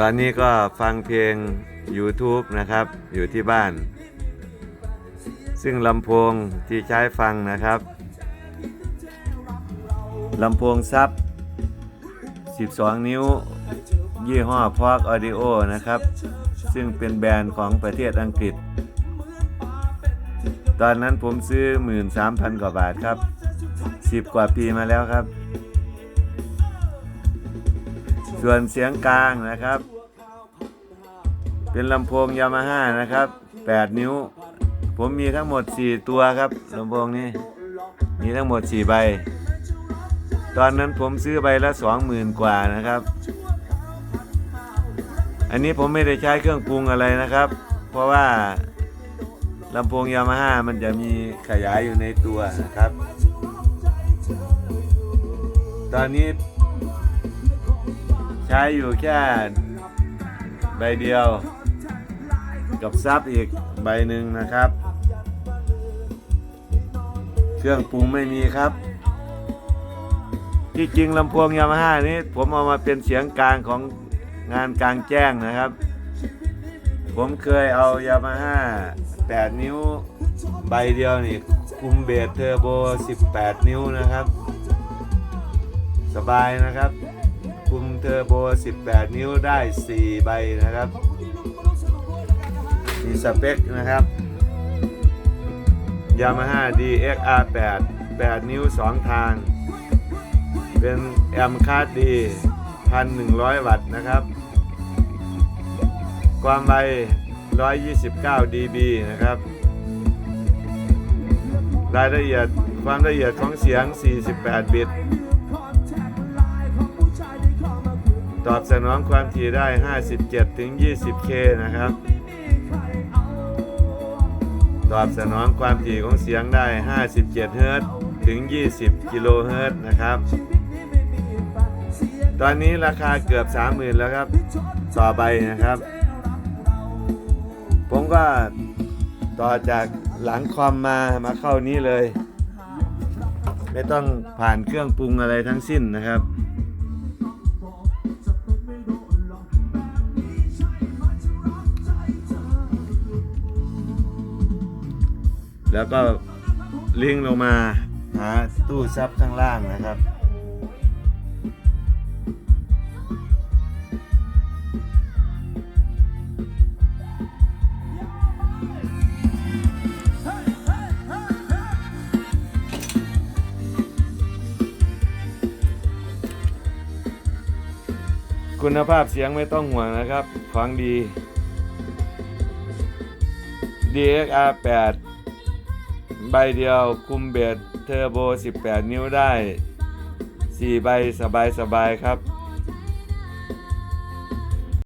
ตอนนี้ก็ฟังเพลง YouTube นะครับ อยู่ที่บ้าน ซึ่งลำโพงที่ใช้ฟังนะครับลำโพงซับ 12 นิ้ว ยี่ห้อพอกออดิโอนะครับ ซึ่งเป็นแบรนด์ของประเทศอังกฤษ ตอนนั้นผมซื้อ 13,000 กว่าบาทครับ 10 กว่าปีมาแล้วครับ ส่วนเสียงกลางนะครับ เป็นลำโพงยามาฮ่านะครับ 8 นิ้ว ผมมีทั้งหมด 4 ตัวครับลำโพงนี้มีทั้งหมด 4 ใบ ตอนนั้นผมซื้อใบละ 20,000 กว่านะครับ อันนี้ผมไม่ได้ใช้เครื่องปรุงอะไรนะครับ เพราะว่าลำโพงยามาฮ่ามันจะมีขยายอยู่ในตัวนะครับ ตอนนี้ ใช้อยู่แค่ใบเดียว กับซับอีกใบหนึ่งนะครับ เครื่องปรุงไม่มีครับ ที่จริงลำโพงยามาฮ่านี้ผมเอามาเป็นเสียงกลางของงานกลางแจ้งนะครับ ผมเคยเอายามาฮ่า8 นิ้วใบเดียวนี่คุมเบสเทอร์โบ 18 นิ้วนะครับ สบายนะครับ คุมเทอร์โบ 18 นิ้วได้ 4 ใบนะครับมีสเปคนะครับ Yamaha DXR 8 8 นิ้ว 2 ทาง เป็นแอมคาร์ดดี1,100 วัตต์นะครับ ความไว 129 dB นะครับ รายละเอียดความละเอียดของเสียง 48 บิต ตอบสนองความถี่ได้ 57 ถึง 20K นะครับ ตอบสนองความถี่ของเสียงได้ 57 เฮิรตซ์ถึง 20 กิโลเฮิรตซ์นะครับ ตอนนี้ราคาเกือบ 30,000 แล้วครับ ต่อใบนะครับ ผมก็ต่อจากหลังคอมมามาเข้านี้เลย ไม่ต้องผ่านเครื่องปรุงอะไรทั้งสิ้นนะครับ แล้วก็ลิงก์ลงมาหาตู้ซับข้างล่างนะครับ คุณภาพเสียงไม่ต้องห่วงนะครับของดี DXR 8 ใบเดียวคุมเบสเทอร์โบ 18 นิ้วได้ 4 ใบสบายๆครับ